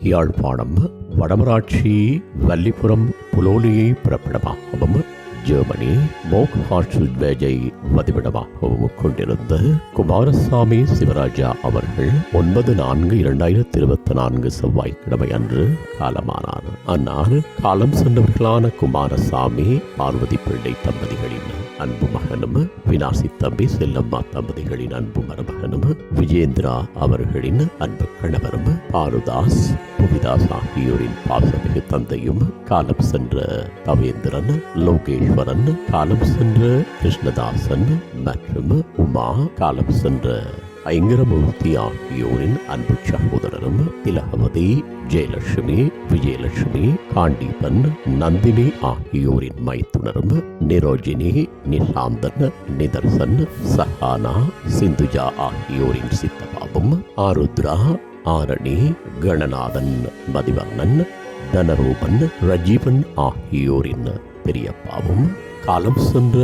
யாழ்ப்பாணம் வடமராட்சி வல்லிபுரம் புலோலியை பிறப்பிடமாகவும் ஜெர்மனி மோக்ஹாட்சுத்வேஜை வதிவிடமாகவும் கொண்டிருந்த குமாரசாமி சிவராஜா அவர்கள் ஒன்பது நான்கு இரண்டாயிரத்தி இருபத்தி நான்கு செவ்வாய்க்கிழமை அன்று காலமானார். அந்நாள் காலம் சென்றவர்களான குமாரசாமி பார்வதி பிள்ளை தம்பதிகளின் அன்பு மகனும் வினாசி தம்பி செல்லம்மா தம்பதிகளின் அன்பு மருமகனும் விஜேந்திரா அவர்களின் அன்பு கணவரும் பாருதாஸ் புவிதாஸ் ஆகியோரின் பாசமிகு தந்தையும் காலம் சென்ற தவேந்திரன் லோகேஸ்வரன் காலம் சென்ற கிருஷ்ணதாசன் மற்றும் உமா காலம் சென்ற ஐங்கரமூர்த்தி ஆகியோரின் அன்பு சகோதரரும் திலகவதி ஜெயலட்சுமி விஜயலட்சுமி காண்டீபன் நந்தினி ஆகியோரின் மைத்துனரும் நிரோஜினி நிஷாந்தன் நிதர்சன் சஹானா சிந்துஜா ஆகியோரின் சித்தபாபும் ஆருத்ரா ஆரணி கணநாதன் மதிவர்ணன் தனரூபன் ரஜீவன் ஆகியோரின் பெரியப்பாவும் காலம் சென்ற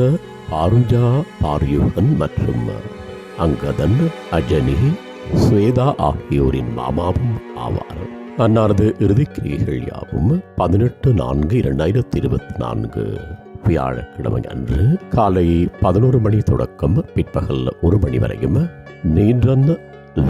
பாருஜா பாரியுகன் மற்றும் அங்கதன் அஜனி ஸ்வேதா ஆகியோரின் மாமாவும் ஆவார். அன்னாரது இறுதிக்கிரியைகள் யாவும் பதினெட்டு நான்கு இரண்டாயிரத்தி இருபத்தி நான்கு வியாழக்கிழமை அன்று காலை பதினோரு மணி தொடக்கம் பிற்பகல் ஒரு மணி வரையும் நீன்றன்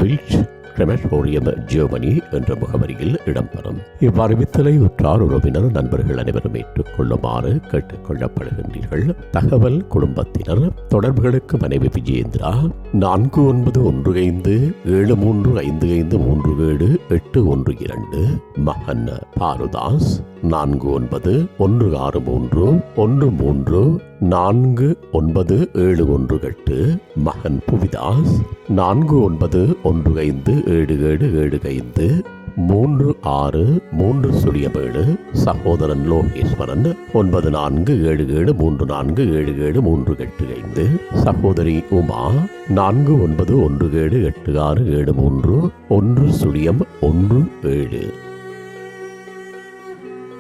வில்ச் கிரெமட்டோரியம் ஜெர்மனி என்ற முகவரியில் இடம்பெறும். இவ்வாறு வித்தலை உற்றார் உறவினர் நண்பர்கள் அனைவரும் ஏற்றுக்கொள்ளுமாறு கேட்டுக்கொள்ளப்படுகின்றீர்கள். தகவல் குடும்பத்தினர் தொடர்புகளுக்கு மனைவி விஜயேந்திரா நான்கு ஒன்பது ஒன்று ஐந்து ஏழு மூன்று ஐந்து ஐந்து மூன்று ஏழு எட்டு ஒன்று இரண்டு மகன் பாருதாஸ் நான்கு ஒன்பது ஒன்று ஆறு மூன்று ஒன்று மூன்று நான்கு ஒன்பது ஏழு ஒன்று எட்டு மகன் புவிதாஸ் நான்கு ஒன்பது ஒன்று ஐந்து ஏழு ஏழு ஏழு ஐந்து மூன்று ஆறு மூன்று சுழியமேழு சகோதரன் லோகேஸ்வரன் ஒன்பது நான்கு ஏழு ஏழு மூன்று நான்கு ஏழு ஏழு மூன்று எட்டு ஐந்து சகோதரி உமா நான்கு ஒன்பது ஒன்று ஏழு எட்டு ஆறு ஏழு மூன்று ஒன்று சுழியம் ஒன்று ஏழு